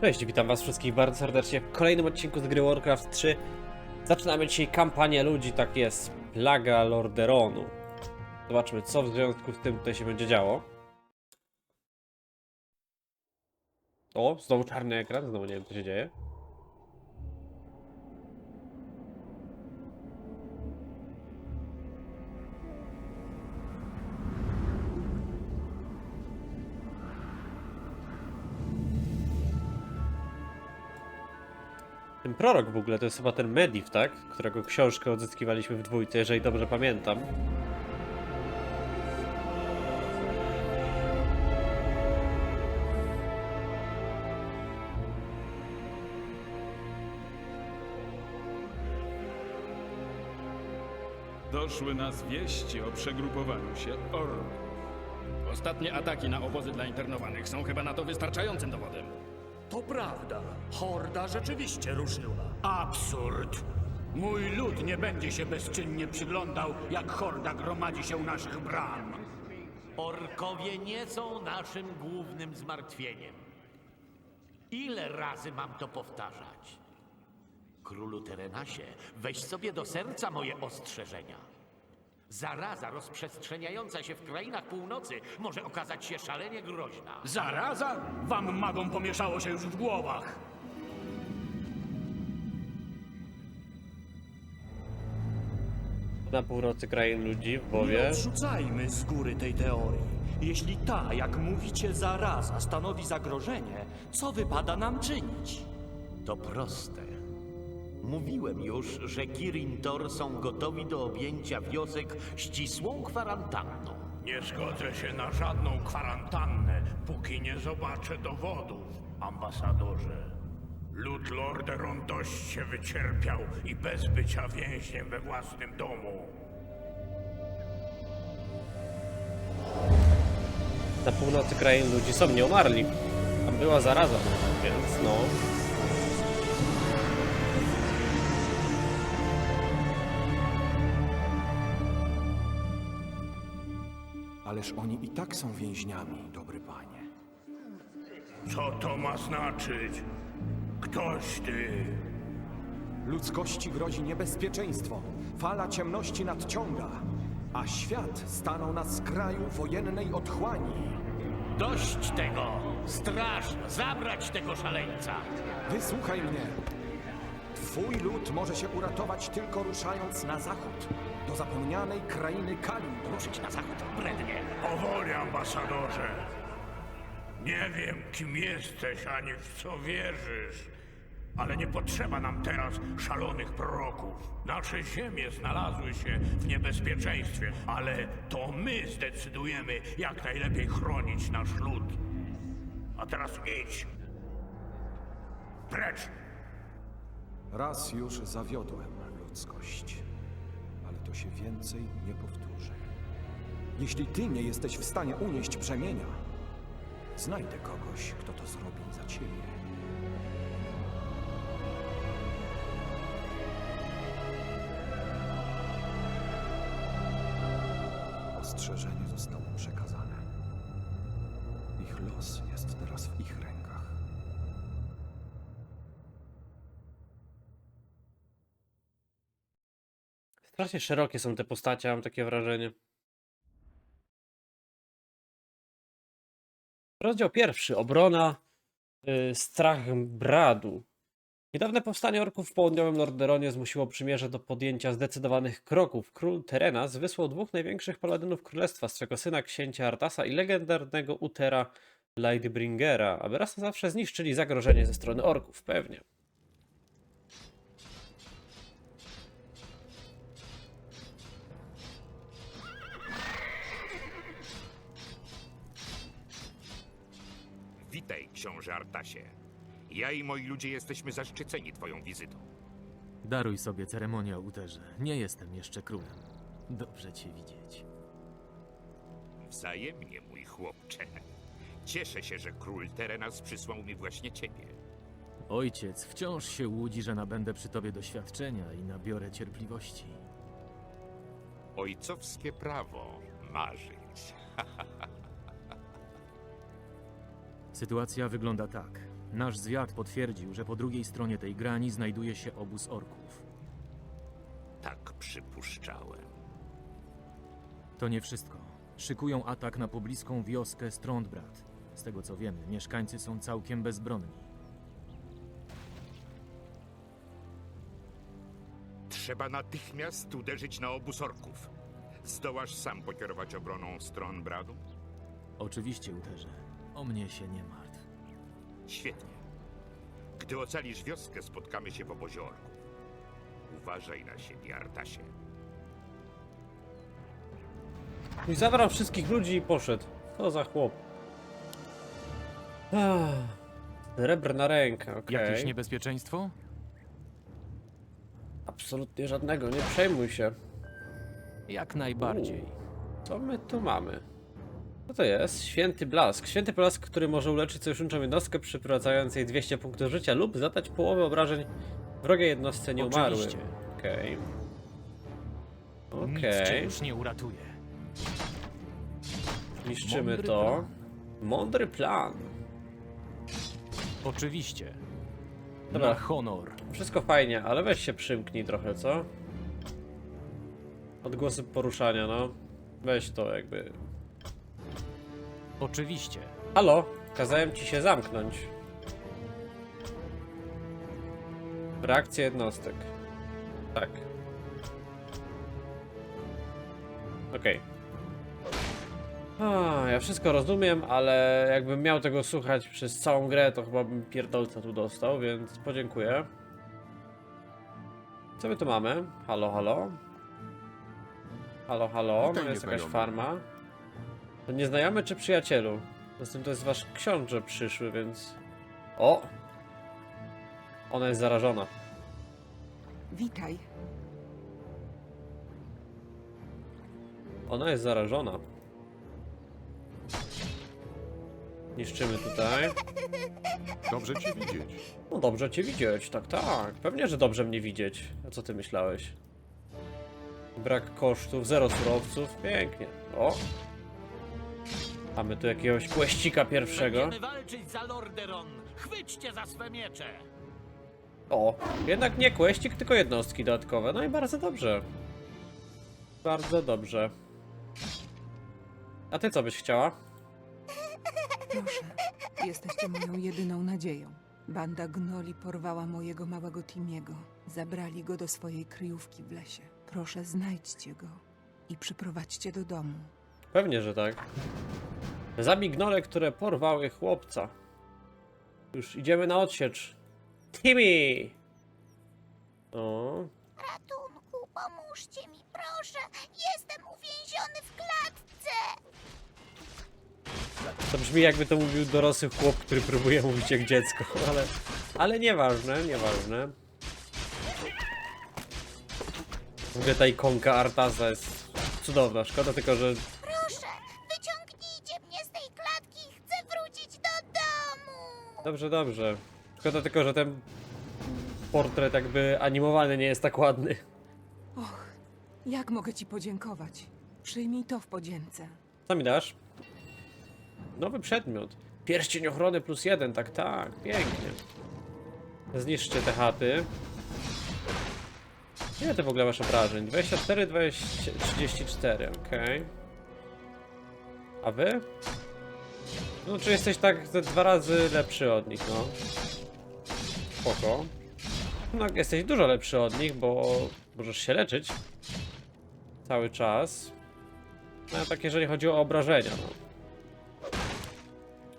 Cześć, witam was wszystkich bardzo serdecznie w kolejnym odcinku z gry Warcraft 3. Zaczynamy dzisiaj kampanię ludzi, tak jest, Plaga Lorderonu. Zobaczmy, co w związku z tym tutaj się będzie działo. O, znowu czarny ekran, znowu nie wiem, co się dzieje. Prorok w ogóle to jest chyba ten Medivh, tak? Którego książkę odzyskiwaliśmy w dwójce, jeżeli dobrze pamiętam. Doszły nas wieści o przegrupowaniu się orłów. Ostatnie ataki na obozy dla internowanych są chyba na to wystarczającym dowodem. To prawda. Horda rzeczywiście ruszyła. Absurd. Mój lud nie będzie się bezczynnie przyglądał, jak horda gromadzi się u naszych bram. Orkowie nie są naszym głównym zmartwieniem. Ile razy mam to powtarzać? Królu Terenasie, weź sobie do serca moje ostrzeżenia. Zaraza rozprzestrzeniająca się w krainach północy może okazać się szalenie groźna. Zaraza? Wam magom pomieszało się już w głowach. Na północy krain ludzi w Nie Bowie. odrzucajmy z góry tej teorii. Jeśli ta, jak mówicie, zaraza stanowi zagrożenie, co wypada nam czynić? To proste. Mówiłem już, że Kirin Tor są gotowi do objęcia wiosek ścisłą kwarantanną. Nie zgodzę się na żadną kwarantannę, póki nie zobaczę dowodów, ambasadorze. Lud Lorderon dość się wycierpiał i bez bycia więźniem we własnym domu. Na północy krain ludzi są, nie umarli. Tam była zaraza, więc no. Ależ oni i tak są więźniami, dobry panie. Co to ma znaczyć? Ktoś ty. Ludzkości grozi niebezpieczeństwo. Fala ciemności nadciąga, a świat stanął na skraju wojennej otchłani. Dość tego! Straż, zabrać tego szaleńca! Wysłuchaj mnie. Twój lud może się uratować tylko ruszając na zachód, do zapomnianej krainy Kalimdor. Ruszyć na zachód, brednie! Powoli, ambasadorze. Nie wiem, kim jesteś ani w co wierzysz, ale nie potrzeba nam teraz szalonych proroków. Nasze ziemie znalazły się w niebezpieczeństwie, ale to my zdecydujemy, jak najlepiej chronić nasz lud. A teraz idź. Precz! Raz już zawiodłem ludzkość, ale to się więcej nie powtórzy. Jeśli ty nie jesteś w stanie unieść brzemienia, znajdę kogoś, kto to zrobi za ciebie. Ostrzeżenie zostało przekazane. Strasznie szerokie są te postacie, mam takie wrażenie. Rozdział pierwszy. Obrona y, Strach Bradu. Niedawne powstanie orków w południowym Lorderonie zmusiło przymierze do podjęcia zdecydowanych kroków. Król Terenas wysłał dwóch największych paladynów królestwa, swego syna księcia Artasa i legendarnego Utera Lightbringera, aby raz na zawsze zniszczyli zagrożenie ze strony orków, pewnie. Książę Artasie. Ja i moi ludzie jesteśmy zaszczyceni twoją wizytą. Daruj sobie ceremoniał Uterze. Nie jestem jeszcze królem. Dobrze cię widzieć. Wzajemnie, mój chłopcze. Cieszę się, że król Terenas przysłał mi właśnie ciebie. Ojciec wciąż się łudzi, że nabędę przy tobie doświadczenia i nabiorę cierpliwości. Ojcowskie prawo marzyć. Sytuacja wygląda tak. Nasz zwiad potwierdził, że po drugiej stronie tej grani znajduje się obóz orków. Tak przypuszczałem. To nie wszystko. Szykują atak na pobliską wioskę Strondbrat. Z tego co wiemy, mieszkańcy są całkiem bezbronni. Trzeba natychmiast uderzyć na obóz orków. Zdołasz sam pokierować obroną stron Bradu? Oczywiście uderzę. O mnie się nie martw. Świetnie. Gdy ocalisz wioskę, spotkamy się w obozie orków. Uważaj na siebie, Artasie. I zabrał wszystkich ludzi i poszedł. Co za chłop. Ah, Srebrna ręka, okej. Jakieś niebezpieczeństwo? Absolutnie żadnego, nie przejmuj się. Jak najbardziej. Co my tu mamy? Co to jest? Święty blask. Święty blask, który może uleczyć sojuszniczą jednostkę, przyprowadzając jej 200 punktów życia lub zadać połowę obrażeń wrogiej jednostce nieumarłym. Oczywiście. Okej. Nic cię Okej. już nie uratuje. Niszczymy Mądry to. plan. Mądry plan. Oczywiście. Dobra. Na honor. Wszystko fajnie, ale weź się przymknij trochę, co? Odgłosy poruszania, no. Weź to jakby. Oczywiście. Halo? Kazałem ci się zamknąć. Reakcja jednostek. Tak. Okej. A, Ja wszystko rozumiem, ale jakbym miał tego słuchać przez całą grę, to chyba bym pierdolca tu dostał, więc podziękuję. Co my tu mamy? Halo, halo? Halo, halo? No jest jakaś farma. To nieznajomy czy przyjacielu? Poza tym to jest wasz książę przyszły, więc... O! Ona jest zarażona. Witaj. Ona jest zarażona. Niszczymy tutaj. Dobrze cię widzieć. No dobrze cię widzieć, tak, tak. Pewnie, że dobrze mnie widzieć. A co ty myślałeś? Brak kosztów, zero surowców. Pięknie. O! Mamy tu jakiegoś kłeścika pierwszego. Będziemy walczyć za Lorderon. Chwyćcie za swe miecze. O, jednak nie kłeścik, tylko jednostki dodatkowe. No i bardzo dobrze. Bardzo dobrze. A ty co byś chciała? Proszę, jesteście moją jedyną nadzieją. Banda gnoli porwała mojego małego Timiego. Zabrali go do swojej kryjówki w lesie. Proszę, znajdźcie go i przyprowadźcie do domu. Pewnie, że tak. Zabij gnole, które porwały chłopca. Już idziemy na odsiecz. Timmy! O, Ratunku, pomóżcie mi, proszę. Jestem uwięziony w klatce. to brzmi jakby to mówił dorosły chłop, który próbuje mówić jak dziecko, ale... Ale nieważne, nieważne. W ogóle ta ikonka Artasa jest cudowna. Szkoda tylko, że Dobrze, dobrze. Szkoda tylko, że ten portret jakby animowany nie jest tak ładny. Och, jak mogę ci podziękować? Przyjmij to w podzięce. Co mi dasz? Nowy przedmiot. Pierścień ochrony plus jeden, tak, tak. Pięknie. Zniszczcie te chaty. Ile ty w ogóle masz obrażeń? 24, 20, 34, okej. A wy? No, czy jesteś tak ze dwa razy lepszy od nich, no. Spoko. No, jesteś dużo lepszy od nich, bo możesz się leczyć. Cały czas. No tak jeżeli chodzi o obrażenia, no.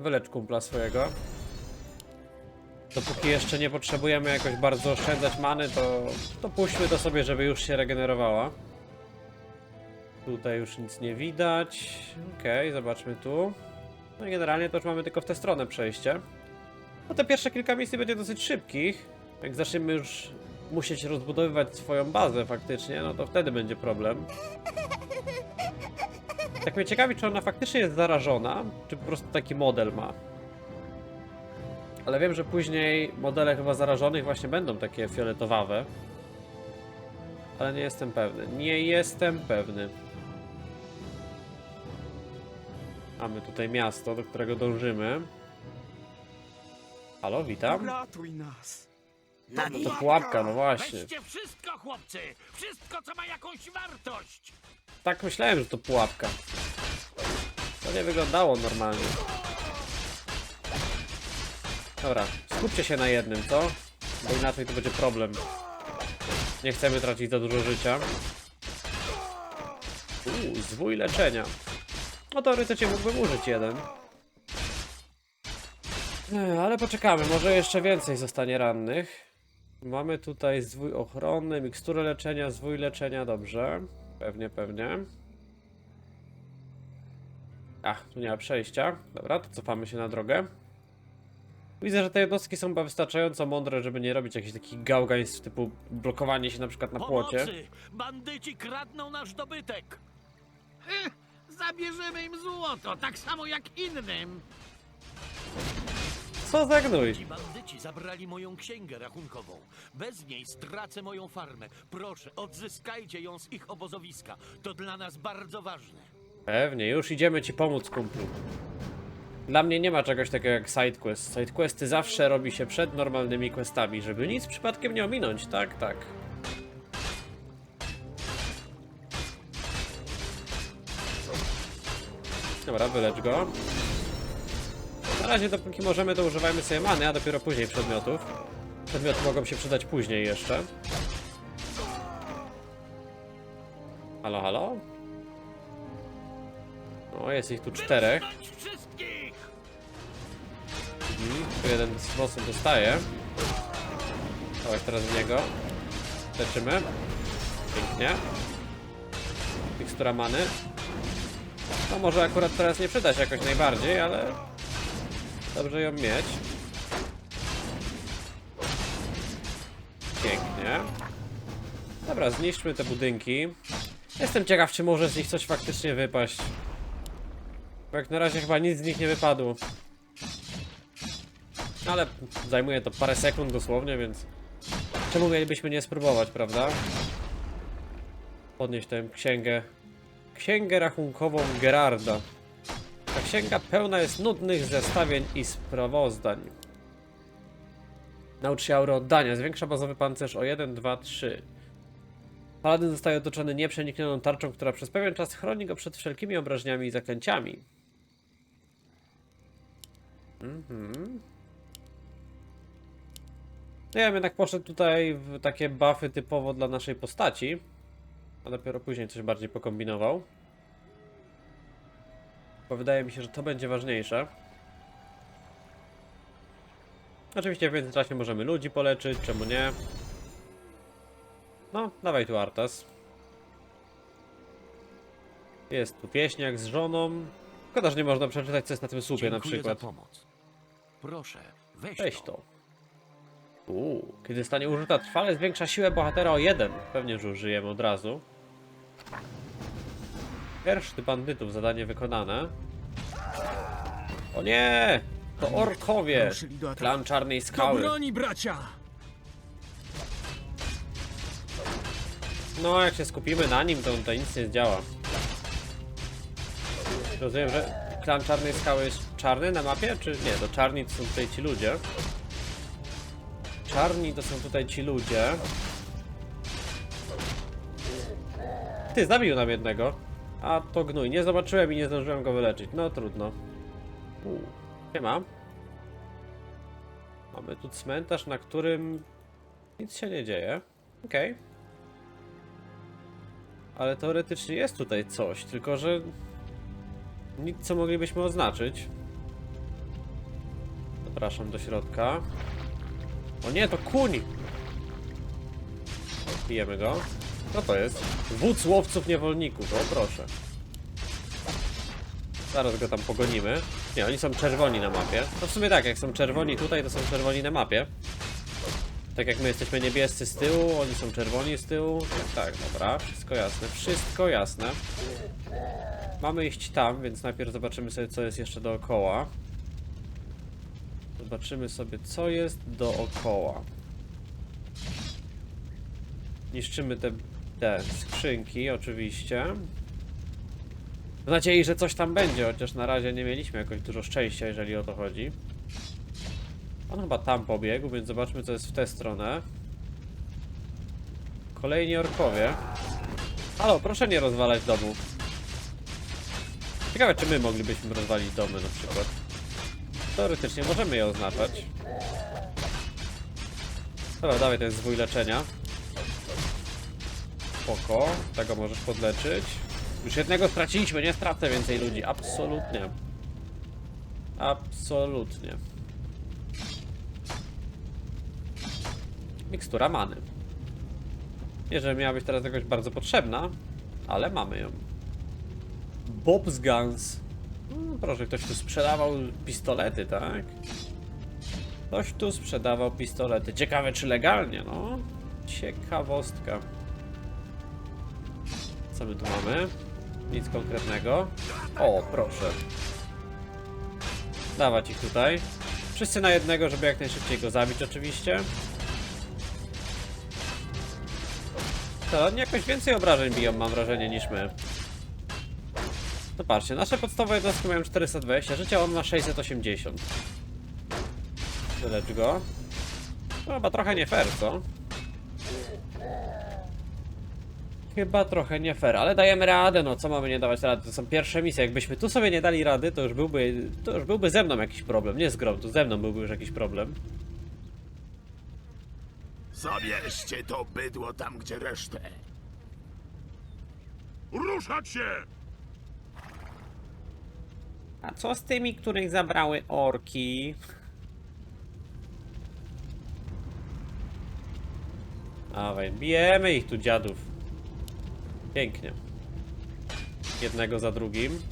Wylecz kumpla swojego. Dopóki jeszcze nie potrzebujemy jakoś bardzo oszczędzać many, to, to puśćmy to sobie, żeby już się regenerowała. Tutaj już nic nie widać. Okej, zobaczmy tu. No i generalnie to już mamy tylko w tę stronę przejście. No te pierwsze kilka misji będzie dosyć szybkich. Jak zaczniemy już musieć rozbudowywać swoją bazę faktycznie, no to wtedy będzie problem. Tak mnie ciekawi, czy ona faktycznie jest zarażona, czy po prostu taki model ma. Ale wiem, że później modele chyba zarażonych właśnie będą takie fioletowawe. Ale nie jestem pewny. Nie jestem pewny. Mamy tutaj miasto, do którego dążymy. Halo, witam. Ratuj nas! No to pułapka, no właśnie. Weźcie wszystko, chłopcy! Wszystko, co ma jakąś wartość! Tak myślałem, że to pułapka. To nie wyglądało normalnie. Dobra, skupcie się na jednym, co? Bo inaczej to będzie problem. Nie chcemy tracić za dużo życia. Uuu, zwój leczenia. No teoretycznie mógłbym użyć jeden. Ech, Ale poczekamy, może jeszcze więcej zostanie rannych. Mamy tutaj zwój ochronny, miksturę leczenia, zwój leczenia, dobrze. Pewnie, pewnie. Ach, tu nie ma przejścia. Dobra, to cofamy się na drogę. Widzę, że te jednostki są chyba wystarczająco mądre, żeby nie robić jakichś takich gałgaństw typu blokowanie się na przykład na płocie. Pomocy! Bandyci kradną nasz dobytek! Zabierzemy im złoto, tak samo jak innym! Co za gnój? Ci bandyci zabrali moją księgę rachunkową. Bez niej stracę moją farmę. Proszę, odzyskajcie ją z ich obozowiska. To dla nas bardzo ważne. Pewnie, już idziemy ci pomóc, kumplu. Dla mnie nie ma czegoś takiego jak sidequest. Sidequesty zawsze robi się przed normalnymi questami, żeby nic przypadkiem nie ominąć. Tak, tak. Dobra, wylecz go. Na razie, dopóki możemy, to używajmy sobie many, a dopiero później przedmiotów. Przedmioty mogą się przydać później jeszcze. Halo, halo? O, jest ich tu czterech. Mhm, tu jeden z bossów dostaje. Dawaj teraz w niego. Leczymy. Pięknie. Mikstura many. No może akurat teraz nie przyda się jakoś najbardziej, ale dobrze ją mieć. Pięknie. Dobra, zniszczmy te budynki. Jestem ciekaw, czy może z nich coś faktycznie wypaść. Bo jak na razie chyba nic z nich nie wypadło. Ale zajmuje to parę sekund dosłownie, więc czemu mielibyśmy nie spróbować, prawda? Podnieść tę księgę. Księgę rachunkową Gerarda. Ta księga pełna jest nudnych zestawień i sprawozdań. Naucz się auro oddania. Zwiększa bazowy pancerz o 1, 2, 3. Paladyn zostaje otoczony nieprzeniknioną tarczą, która przez pewien czas chroni go przed wszelkimi obrażeniami i zaklęciami. Mhm. No ja bym jednak poszedł tutaj w takie buffy typowo dla naszej postaci. A dopiero później coś bardziej pokombinował. Bo wydaje mi się, że to będzie ważniejsze. Oczywiście w międzyczasie możemy ludzi poleczyć, czemu nie? No, dawaj tu Artas. Jest tu wieśniak z żoną. Szkoda, że nie można przeczytać, co jest na tym słupie na Dziękuję przykład. za pomoc. Proszę, weź, Weź to. Uuu, kiedy zostanie użyta trwale, zwiększa siłę bohatera o jeden. Pewnie, że użyjemy od razu. Pierwszy bandytów, zadanie wykonane. O nie! To orkowie! Klan Czarnej Do Skały. broni, bracia! No, jak się skupimy na nim, to to nic nie zdziała. Rozumiem, że klan Czarnej Skały jest czarny na mapie, czy nie? To czarni to są tutaj ci ludzie. Czarni to są tutaj ci ludzie. Ty, zabił nam jednego. A to gnój. Nie zobaczyłem i nie zdążyłem go wyleczyć. No trudno. Nie ma. Mamy tu cmentarz, na którym nic się nie dzieje. Okej. Ale teoretycznie jest tutaj coś, tylko że nic co moglibyśmy oznaczyć. Zapraszam do środka. O nie, to kuń! Pijemy go. Co to jest? Wódz łowców niewolników, o proszę. Zaraz go tam pogonimy. Nie, oni są czerwoni na mapie. No w sumie tak, jak są czerwoni tutaj, to są czerwoni na mapie. Tak jak my jesteśmy niebiescy z tyłu, oni są czerwoni z tyłu. Tak, tak, dobra, wszystko jasne, wszystko jasne. Mamy iść tam, więc najpierw zobaczymy sobie, co jest jeszcze dookoła. Zobaczymy sobie, co jest dookoła. Niszczymy te, te skrzynki, oczywiście. W nadziei, że coś tam będzie, chociaż na razie nie mieliśmy jakoś dużo szczęścia, jeżeli o to chodzi. On chyba tam pobiegł, więc zobaczmy co jest w tę stronę. Kolejni orkowie. Halo, proszę nie rozwalać domu. Ciekawe, czy my moglibyśmy rozwalić domy na przykład. Teoretycznie możemy je oznaczać. Dobra, dawaj ten zwój leczenia. Spoko, tego możesz podleczyć. Już jednego straciliśmy, nie stracę więcej ludzi. Absolutnie. Absolutnie. Mikstura many. Nie, że miała być teraz jakoś bardzo potrzebna, ale mamy ją. Bob's Guns. Hmm, proszę, ktoś tu sprzedawał pistolety, tak? Ktoś tu sprzedawał pistolety. Ciekawe, czy legalnie, no. Ciekawostka. Co my tu mamy? Nic konkretnego. O, proszę. Dawać ich tutaj. Wszyscy na jednego, żeby jak najszybciej go zabić oczywiście. To oni jakoś więcej obrażeń biją, mam wrażenie, niż my. No patrzcie, nasze podstawowe jednostki mają 420 życia, on ma 680. Wylecz go. To chyba trochę nie fair, co? Chyba trochę nie fair, ale dajemy radę, no co mamy nie dawać rady? To są pierwsze misje. Jakbyśmy tu sobie nie dali rady, to już byłby, to już byłby ze mną jakiś problem. Nie z grą, tu ze mną byłby już jakiś problem. Zabierzcie to bydło tam, gdzie resztę. Ruszać się! A co z tymi, których zabrały orki? Dawaj, bijemy ich tu dziadów. Pięknie. Jednego za drugim.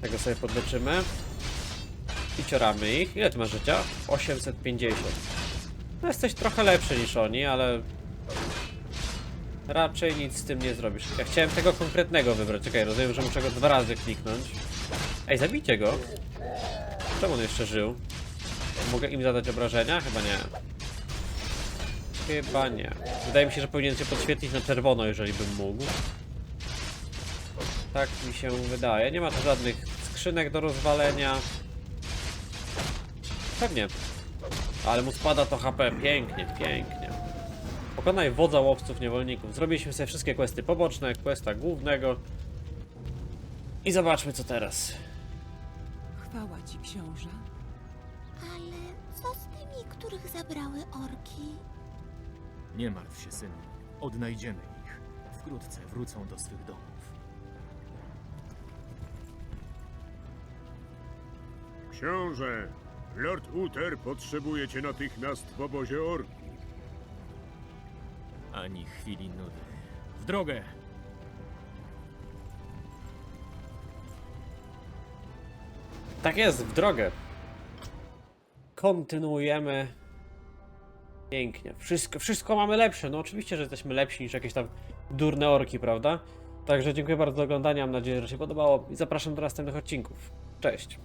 Tego sobie podleczymy. I cioramy ich. Ile ty masz życia? 850. No jesteś trochę lepszy niż oni, ale... Raczej nic z tym nie zrobisz. Ja chciałem tego konkretnego wybrać. Czekaj, rozumiem, że muszę go dwa razy kliknąć. Ej, zabijcie go. Czemu on jeszcze żył? Mogę im zadać obrażenia? Chyba nie. Chyba nie. Wydaje mi się, że powinien się podświetlić na czerwono, jeżeli bym mógł. Tak mi się wydaje. Nie ma tu żadnych skrzynek do rozwalenia. Pewnie. Ale mu spada to HP. Pięknie, pięknie. Pokonaj wodza łowców niewolników. Zrobiliśmy sobie wszystkie questy poboczne, questa głównego. I zobaczmy co teraz. Chwała ci, książę. Ale co z tymi, których zabrały orki? Nie martw się, synu. Odnajdziemy ich. Wkrótce wrócą do swych domów. Książę, Lord Uther potrzebuje cię natychmiast w obozie orki. Ani chwili nudy. W drogę! Tak jest, w drogę. Kontynuujemy. Pięknie. Wszystko, wszystko mamy lepsze. No oczywiście, że jesteśmy lepsi niż jakieś tam durne orki, prawda? Także dziękuję bardzo za oglądanie. Mam nadzieję, że się podobało i zapraszam do następnych odcinków. Cześć.